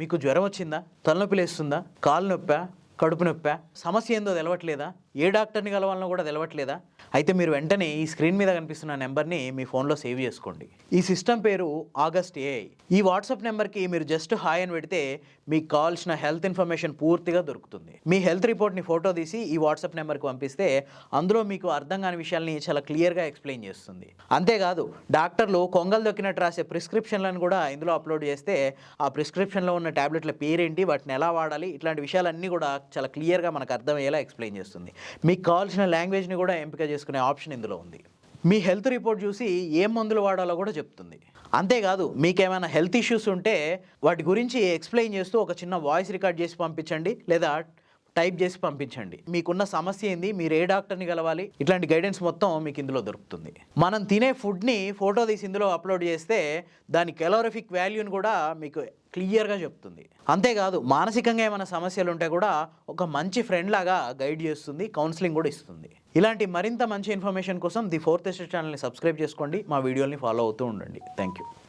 మీకు జ్వరం వచ్చిందా? తలనొప్పి లేస్తుందా? కాలు నొప్పా? కడుపు నొప్పా? సమస్య ఏందో తెలవట్లేదా? ఏ డాక్టర్ని కలవాలనో కూడా తెలవట్లేదా? అయితే మీరు వెంటనే ఈ స్క్రీన్ మీద కనిపిస్తున్న నెంబర్ని మీ ఫోన్లో సేవ్ చేసుకోండి. ఈ సిస్టమ్ పేరు ఆగస్ట్ ఏఐ. ఈ వాట్సాప్ నెంబర్కి మీరు జస్ట్ హాయ్ అని పెడితే మీకు కావాల్సిన హెల్త్ ఇన్ఫర్మేషన్ పూర్తిగా దొరుకుతుంది. మీ హెల్త్ రిపోర్ట్ని ఫోటో తీసి ఈ వాట్సాప్ నెంబర్కి పంపిస్తే అందులో మీకు అర్థం కాని విషయాల్ని చాలా క్లియర్గా ఎక్స్ప్లెయిన్ చేస్తుంది. అంతేకాదు డాక్టర్లు కొంగలు దొక్కినట్టు రాసే ప్రిస్క్రిప్షన్లను కూడా ఇందులో అప్లోడ్ చేస్తే ఆ ప్రిస్క్రిప్షన్లో ఉన్న ట్యాబ్లెట్ల పేరేంటి? వాటిని ఎలా వాడాలి? ఇట్లాంటి విషయాలన్నీ కూడా చాలా క్లియర్గా మనకు అర్థమయ్యేలా ఎక్స్ప్లెయిన్ చేస్తుంది. మీకు కావాల్సిన లాంగ్వేజ్ని కూడా ఎంపిక చేసుకునే ఆప్షన్ ఇందులో ఉంది. మీ హెల్త్ రిపోర్ట్ చూసి ఏం మందులు వాడాలో కూడా చెప్తుంది. అంతేకాదు మీకేమైనా హెల్త్ ఇష్యూస్ ఉంటే వాటి గురించి ఎక్స్ప్లెయిన్ చేస్తూ ఒక చిన్న వాయిస్ రికార్డ్ చేసి పంపించండి లేదా టైప్ చేసి పంపించండి. మీకున్న సమస్య ఏంది? మీరు ఏ డాక్టర్ని కలవాలి? ఇట్లాంటి గైడెన్స్ మొత్తం మీకు ఇందులో దొరుకుతుంది. మనం తినే ఫుడ్ని ఫోటో తీసి ఇందులో అప్లోడ్ చేస్తే దాని కెలోరిఫిక్ వాల్యూని కూడా మీకు క్లియర్గా చెప్తుంది. అంతేకాదు మానసికంగా ఏమైనా సమస్యలు ఉంటే కూడా ఒక మంచి ఫ్రెండ్ లాగా గైడ్ చేస్తుంది కౌన్సిలింగ్ కూడా ఇస్తుంది. ఇలాంటి మరింత మంచి ఇన్ఫర్మేషన్ కోసం ది ఫోర్త్ ఎస్టేట్ ఛానల్ని సబ్స్క్రైబ్ చేసుకోండి మా వీడియోని ఫాలో అవుతూ ఉండండి. Thank you